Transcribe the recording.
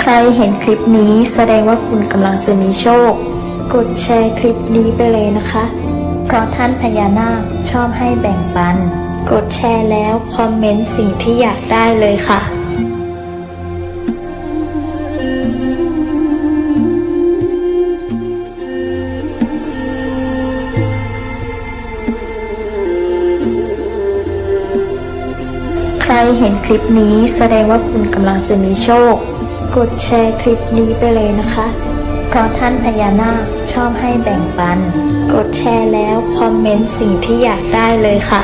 ใครเห็นคลิปนี้แสดงว่าคุณกำลังจะมีโชค กดแชร์คลิปนี้ไปเลยนะคะ เพราะท่านพญานาคชอบให้แบ่งปัน กดแชร์แล้วคอมเมนต์สิ่งที่อยากได้เลยค่ะใครเห็นคลิปนี้แสดงว่าคุณกำลังจะมีโชค กดแชร์คลิปนี้ไปเลยนะคะ เพราะท่านพญานาคชอบให้แบ่งปัน กดแชร์แล้วคอมเมนต์สิ่งที่อยากได้เลยค่ะ